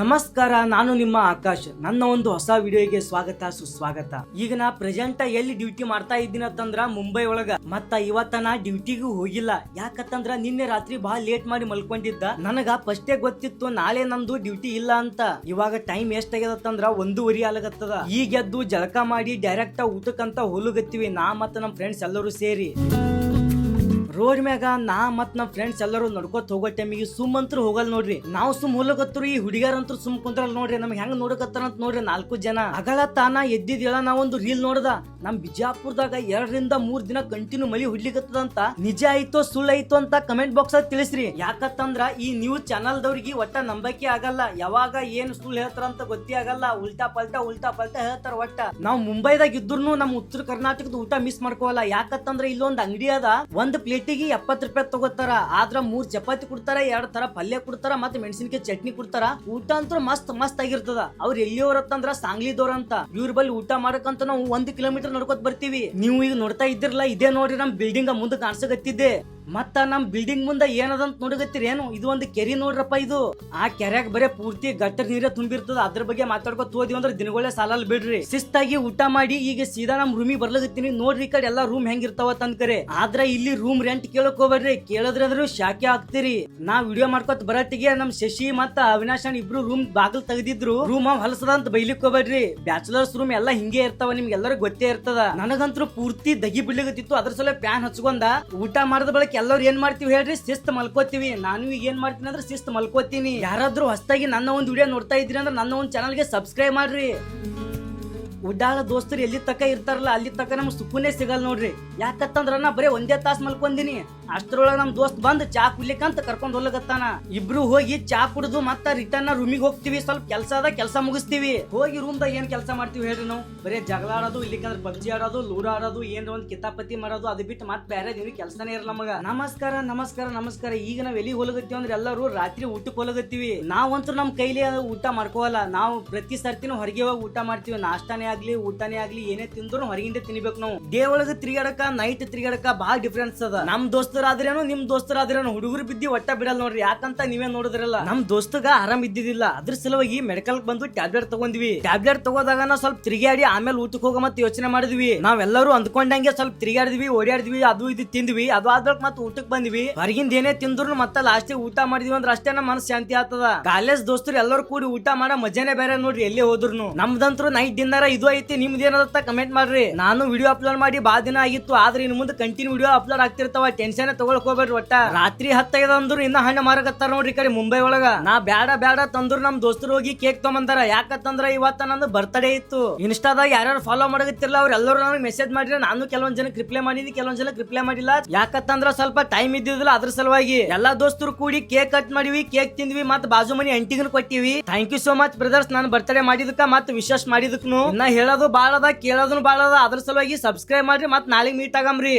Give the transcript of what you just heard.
ನಮಸ್ಕಾರ, ನಾನು ನಿಮ್ಮ ಆಕಾಶ್. ನನ್ನ ಒಂದು ಹೊಸ ವಿಡಿಯೋಗೆ ಸ್ವಾಗತ, ಸುಸ್ವಾಗತ. ಈಗ ನಾ ಪ್ರೆಸೆಂಟ್ ಎಲ್ಲಿ ಡ್ಯೂಟಿ ಮಾಡ್ತಾ ಇದ್ದೀನಂತಂದ್ರ ಮುಂಬೈ ಒಳಗ. ಮತ್ತ ಇವತ್ತ ನಾ ಡ್ಯೂಟಿಗೂ ಹೋಗಿಲ್ಲ. ಯಾಕಂತಂದ್ರ ನಿನ್ನೆ ರಾತ್ರಿ ಬಹಳ ಲೇಟ್ ಮಾಡಿ ಮಲ್ಕೊಂಡಿದ್ದ. ನನಗ ಫಸ್ಟೇ ಗೊತ್ತಿತ್ತು, ನಾಳೆ ನಂದು ಡ್ಯೂಟಿ ಇಲ್ಲ ಅಂತ. ಇವಾಗ ಟೈಮ್ ಎಷ್ಟ್ ಆಗ್ಯದತ್ತಂದ್ರ ಒಂದೂವರೆ ಆಗತ್ತದ ಈಗ ಎದ್ದು ಜಳಕ ಮಾಡಿ ಡೈರೆಕ್ಟ್ ಊಟಕ್ಕಂತ ಹೋಲುಗತ್ತೀವಿ. ನಾ ಮತ್ತ ನಮ್ ಫ್ರೆಂಡ್ಸ್ ಎಲ್ಲರೂ ಸೇರಿ. ರೋಡ್ ಮ್ಯಾಗ ನಾ ಮತ್ ನಮ್ ಫ್ರೆಂಡ್ಸ್ ಎಲ್ಲರೂ ನಡ್ಕೋತ ಹೋಗೋ ಟೈಮಿಗೆ ಸುಮ್ ಅಂತೂ ಹೋಗಲ್ ನೋಡ್ರಿ. ನಾವು ಸುಮ್ ಹೋಲಕತ್ರು ಈ ಹುಡುಗಿಯರಂತೂ ಸುಮ್ ಕುಂತ್ರಲ್ ನೋಡ್ರಿ. ನಮ್ಗೆ ಹೆಂಗ್ ನೋಡಕತ್ತಾರ ಅಂತ ನೋಡ್ರಿ ನಾಲ್ಕು ಜನ. ಅಗಳ ತಾನ ಎದ್ದಿದ್ಯಾಳ ನಾ ಒಂದು ರೀಲ್ ನೋಡ್ದ. ನಮ್ ಬಿಜಾಪುರದಾಗ ಎರಡರಿಂದ ಮೂರ್ ದಿನ ಕಂಟಿನ್ಯೂ ಮಳಿ ಹುಡ್ಲಿಕತ್ತದಂತ. ನಿಜ ಆಯ್ತೋ ಸುಳ್ಳು ಆಯ್ತೋ ಅಂತ ಕಮೆಂಟ್ ಬಾಕ್ಸ್ ಅಲ್ಲಿ ತಿಳಿಸ್ರಿ. ಯಾಕತ್ತಂದ್ರ ಈ ನ್ಯೂಸ್ ಚಾನಲ್ ದವ್ರಿಗೆ ಒಟ್ಟ ನಂಬಕೆ ಆಗಲ್ಲ. ಯಾವಾಗ ಏನ್ ಸುಳ್ಳು ಹೇಳ್ತಾರ ಅಂತ ಗೊತ್ತೇ ಆಗಲ್ಲ. ಉಲ್ಟಾ ಪಲ್ಟಾ ಉಲ್ಟಾ ಪಲ್ಟಾ ಹೇಳ್ತಾರ ಒಟ್ಟ. ನಾವ್ ಮುಂಬೈದಾಗ ಇದ್ರು ನಮ್ ಉತ್ತರ ಕರ್ನಾಟಕದ ಊಟ ಮಿಸ್ ಮಾಡ್ಕೋವಲ್ಲ. ಯಾಕತ್ತಂದ್ರ ಇಲ್ಲೊಂದ್ ಅಂಗಡಿ ಅದ. ಒಂದ್ ಪ್ಲೇಟಿಗೆ ಎಪ್ಪತ್ ರೂಪಾಯಿ ತಗೋತಾರ, ಆದ್ರ ಮೂರ್ ಚಪಾತಿ ಕೊಡ್ತಾರ, ಎರಡ್ ತರ ಪಲ್ಯ ಕೊಡ್ತಾರ, ಮತ್ತೆ ಮೆಣಸಿನಕಾಯಿ ಚಟ್ನಿ ಕೊಡ್ತಾರ. ಊಟ ಅಂತೂ ಮಸ್ತ್ ಮಸ್ತ್ ಆಗಿರ್ತದ. ಅವ್ರ ಸಾಂಗ್ಲಿ ಸಾಂಗ್ಲಿದವ್ರ ಅಂತ. ಇವ್ರ ಬಲ್ಲಿ ಊಟ ಮಾಡಕಂತ ನಾವು ಒಂದ್ ಕಿಲೋಮೀಟರ್ ನಡ್ಕೋತ ಬರ್ತೀವಿ. ನೀವು ಈಗ ನೋಡ್ತಾ ಇದ್ದಿರಲ್ಲ, ಇದೇ ನೋಡ್ರಿ ನಮ್ ಬಿಲ್ಡಿಂಗ್ ಮುಂದೆ ಕಾಣಿಸಕತ್ತಿದ್ದೆ. ಮತ್ತ ನಮ್ ಬಿಲ್ಡಿಂಗ್ ಮುಂದ ಏನದಂತ ನೋಡಗತ್ತೀರಿ? ಏನು? ಇದು ಒಂದು ಕೆರಿ ನೋಡ್ರಪ್ಪ ಇದು. ಆ ಕೆರೆಯಾಗ ಬರೇ ಪೂರ್ತಿ ಗಟ್ಟರ್ ನೀರೇ ತುಂಬಿರ್ತದ. ಅದ್ರ ಬಗ್ಗೆ ಮಾತಾಡ್ಕೊತ ಹೋದಿವಿ ಅಂದ್ರೆ ದಿನಗಳೇ ಸಾಲಲ್ ಬಿಡ್ರಿ. ಶಿಸ್ತಾಗಿ ಊಟ ಮಾಡಿ, ಈಗ ಸೀದಾ ನಮ್ ರೂಮಿ ಬರ್ಲಗತ್ತೀನಿ ನೋಡ್ರಿ ಈ ಕಡೆ ಎಲ್ಲಾ ರೂಮ್ ಹೆಂಗಿರ್ತಾವ ಕರೆ. ಆದ್ರ ಇಲ್ಲಿ ರೂಮ್ ರೆಂಟ್ ಕೇಳಕ್ ಕೇಳಿದ್ರೆ ಅಂದ್ರೆ ಶಾಖೆ ಆಗ್ತಿರಿ ನಾ ವಿಡಿಯೋ ಮಾಡ್ಕೊತ ಬರತ್ತಿಗೆ ನಮ್ ಶಶಿ ಮತ್ತ ಅವಿನಾಶ್ ಇಬ್ರು ರೂಮ್ ಬಾಗಿಲ್ ತೆಗೆದಿದ್ರು. ರೂಮ್ ಹೊಲಸದ ಅಂತ ಬೈಲಿಕ್ ಬ್ಯಾಚುಲರ್ಸ್ ರೂಮ್ ಎಲ್ಲಾ ಹಿಂಗೆ ಇರ್ತಾವ, ನಿಮ್ಗೆಲ್ಲರೂ ಗೊತ್ತೇ ಇರ್ತದ. ನನಗಂತೂ ಪೂರ್ತಿ ದಗಿ ಬಿಡ್ಲಿಕತ್ತಿತ್ತು. ಅದ್ರ ಸಲ ಪ್ಯಾನ್ ಹಚ್ಕೊಂಡ ಊಟ ಮಾಡಿದ ಬಳಿಕ ಎಲ್ಲರೂ ಏನ್ ಮಾಡ್ತೀವಿ ಹೇಳ್ರಿ? ಶಿಸ್ತ್ ಮಲ್ಕೋತೀವಿ. ನಾನು ಈಗ ಏನ್ ಮಾಡ್ತೀನಿ ಅಂದ್ರೆ ಶಿಸ್ತ್ ಮಲ್ಕೋತೀನಿ. ಯಾರಾದ್ರೂ ಹೊಸದಾಗಿ ನನ್ನ ಒಂದು ವಿಡಿಯೋ ನೋಡ್ತಾ ಇದ್ರಿ ಅಂದ್ರೆ ನನ್ನ ಒಂದು ಚಾನಲ್ಗೆ ಸಬ್ಸ್ಕ್ರೈಬ್ ಮಾಡ್ರಿ. ಉಡ್ಡಾಳ ದೋಸ್ತರು ಎಲ್ಲಿ ತಕ ಇರ್ತಾರಲ್ಲ, ಅಲ್ಲಿ ತಕ ನಮ್ಗೆ ಸುಖನೇ ಸಿಗಲ್ಲ ನೋಡ್ರಿ. ಯಾಕತ್ತಂದ್ರ ನಾ ಬರೀ ಒಂದೇ ತಾಸ್ ಮಲ್ಕೊಂದಿನಿ. ಅಷ್ಟ್ರೊಳಗ ನಮ್ ದೋಸ್ತ್ ಬಂದ್ ಚಾ ಕುಡ್ಲಿಕ್ಕಂತ ಕರ್ಕೊಂಡ್ ಹೋಗ್ಲಕತ್ತಾನ. ಇಬ್ರು ಹೋಗಿ ಚಾ ಕುಡಿದು ಮತ್ತ ರಿಟರ್ನ್ ರೂಮಿಗೆ ಹೋಗ್ತಿವಿ, ಸ್ವಲ್ಪ ಕೆಲಸ ಅದ ಕೆಲಸ ಮುಗಿಸ್ತೀವಿ. ಹೋಗಿ ರೂಮ್ದಾಗ ಏನ್ ಕೆಲಸ ಮಾಡ್ತೀವಿ ಹೇಳ್ರಿ ನಾವು. ಬರೀ ಜಗಳ ಆಡೋದು, ಇಲ್ಲಿಕಂದ್ರೆ ಪಬ್ಜಿ ಆಡೋದು ಲೂರಾ ಆಡೋದು ಏನ್ ಒಂದ್ ಕಿತಾಪತಿ ಮಾಡೋದು, ಅದು ಬಿಟ್ಟು ಮತ್ತೆ ಬೇರೆ ನೀವು ಕೆಲಸನೇ ಇರಲ್ಲ ನಮಗ. ನಮಸ್ಕಾರ ನಮಸ್ಕಾರ ನಮಸ್ಕಾರ. ಈಗ ನಾವ್ ಎಲ್ಲಿ ಹೋಲಗತ್ತೀವಿ ಅಂದ್ರೆ ಎಲ್ಲರೂ ರಾತ್ರಿ ಊಟಕ್ಕೆ ಹೋಲಗತ್ತೀವಿ. ನಾವಂತೂ ನಮ್ ಕೈಲಿ ಊಟ ಮಾಡ್ಕೋವಲ್ಲ. ನಾವು ಪ್ರತಿ ಸರ್ತಿನೂ ಹೊರಗೆ ಹೋಗಿ ಊಟ ಮಾಡ್ತೀವಿ. ನಾಷ್ಟಾನೇ ಆಗ್ಲಿ, ಊಟನೇ ಆಗ್ಲಿ, ಏನೇ ತಿಂದ್ರು ಹೊರಗಿಂದ ತಿನ್ಬೇಕು ನಾವು. ಡೇ ಒಳಗೆ ತಿರುಗಾಡಕ ನೈಟ್ ತಿರುಗಾಡಕ ಬಹಳ ಡಿಫ್ರೆನ್ಸ್ ಅದ. ನಮ್ ದೋಸ್ತರಾದ್ರೇನು, ನಿಮ್ ದೋಸ್ತರಾದ್ರೇನು, ಹುಡುಗರು ಬಿದ್ದಿ ಒಟ್ಟ ಬಿಡಲ್ಲ ನೋಡ್ರಿ, ಯಾಕಂತ ನೀವೇ ನೋಡಿದ್ರಲ್ಲ. ನಮ್ ದೋಸ್ತಗ ಆರಾಮ್ ಇದ್ದಿದ್ದಿಲ್ಲ. ಅದ್ರ ಸಲುವಾಗಿ ಮೆಡಿಕಲ್ ಬಂದು ಟ್ಯಾಬ್ಲೆಟ್ ತಗೊಂಡ್ವಿ. ಟ್ಯಾಬ್ಲೆಟ್ ತಗೋದಾಗ ಸ್ವಲ್ಪ ತಿರುಗಾಡಿ ಆಮೇಲೆ ಊಟಕ್ಕೆ ಹೋಗೋ ಮತ್ತೆ ಯೋಚನೆ ಮಾಡಿದ್ವಿ. ನಾವೆಲ್ಲರೂ ಅಂದ್ಕೊಂಡಂಗೆ ಸ್ವಲ್ಪ ತಿರುಗಾಡಿದ್ವಿ ಓಡಾಡಿದ್ವಿ ಅದು ಇದು ತಿಂದ್ವಿ, ಅದು ಆದ್ಮೇಲೆ ಮತ್ತೆ ಊಟಕ್ಕೆ ಬಂದ್ವಿ. ಹೊರಗಿಂದ ಏನೇ ತಿಂದ್ರು ಮತ್ತೆ ಲಾಸ್ಟ್ ಊಟ ಮಾಡಿದ್ವಿ ಅಂದ್ರೆ ಅಷ್ಟೇ ನಮ್ಮ ಮನಸ್ಸು ಶಾಂತಿ ಆಗ್ತದ. ಕಾಲೇಜ್ ದೋಸ್ತರು ಎಲ್ಲರೂ ಕೂಡಿ ಊಟ ಮಾಡೋ ಮಜಾನೇ ಬೇರೆ ನೋಡ್ರಿ, ಎಲ್ಲಿ ಹೋದ್ರು ನಮ್ದಂತ್ರು ನೈಟ್ ಡಿನ್ನರ್ ಇದು ಐತಿ, ನಿಮ್ದು ಏನದ ಕಮೆಂಟ್ ಮಾಡ್ರಿ. ನಾನು ವಿಡಿಯೋ ಅಪ್ಲೋಡ್ ಮಾಡಿ ಬಾ ದಿನ ಆಗಿತ್ತು, ಆದ್ರೆ ಇನ್ ಮುಂದೆ ಕಂಟಿನ್ಯೂ ವಿಡಿಯೋ ಅಪ್ಲೋಡ್ ಆಗ್ತಿರ್ತಾವ ಟೆನ್ಷನ್ ತಗೊಳಕ್ ಹೋಗ್ಬೇಡ್ರಿ ಒಟ್ಟ. ರಾತ್ರಿ ಹತ್ತೈದ ಅಂದ್ರು ಇನ್ನ ಹಣ್ಣು ಮಾರಕತ್ತಾರ ನೋಡ್ರಿ ಕರೆ ಕಡೆ ಮುಂಬೈ ಒಳಗ. ನಾ ಬ್ಯಾಡ ಬ್ಯಾಡ ತಂದ್ರು ನಮ್ ದೋಸ್ತರು ಹೋಗಿ ಕೇಕ್ ತಗೊಂಬಂದಾರ. ಯಾಕಂದ್ರ ಇವತ್ತ ನಂದು ಬರ್ತಡೇ ಇತ್ತು. ಇನ್ಸ್ಟಾದಾಗ ಯಾರ್ಯಾರು ಫಾಲೋ ಮಾಡಕತ್ತಿರಲ್ಲ ಅವ್ರ ಎಲ್ಲರೂ ನನಗೆ ಮೆಸೇಜ್ ಮಾಡಿದ್ರೆ ನಾನು ಕೆಲವೊಂದ್ ಜನಕ್ಕೆ ರಿಪ್ಲೈ ಮಾಡಿದ್ವಿ, ಕೆಲವೊಂದ್ ಜನಕ್ಕೆ ರಿಪ್ಲೈ ಮಾಡಿಲ್ಲ. ಯಾಕಂತಂದ್ರ ಸ್ವಲ್ಪ ಟೈಮ್ ಇದ್ದಿದ್ದಿಲ್ಲ ಅದ್ರ ಸಲುವಾಗಿ. ಎಲ್ಲಾ ದೋಸ್ತರು ಕೂಡಿ ಕೇಕ್ ಕಟ್ ಮಾಡಿವಿ ಕೇಕ್ ತಿಂದ್ವಿ ಮತ್ ಬಾಜು ಮನಿ ಅಂಟಿಗನ್ ಕೊಟ್ಟಿವಿ. Thank you so much brothers ನಾನು ಬರ್ತಡೇ ಮಾಡಿದಕ್ಕ ಮತ್ ವಿಶೇಷ ಮಾಡಿದಕ್ನು ಇನ್ನ ಹೇಳೋದು ಭಾಳ ಅದ ಕೇಳೋದು ಭಾಳ ಅದ ಅದ್ರ ಸಲುವಾಗಿ ಸಬ್ಸ್ಕ್ರೈಬ್ ಮಾಡ್ರಿ ಮತ್ತೆ ನಾಳೆ ಮೀಟ್ ಆಗಮ್ರಿ.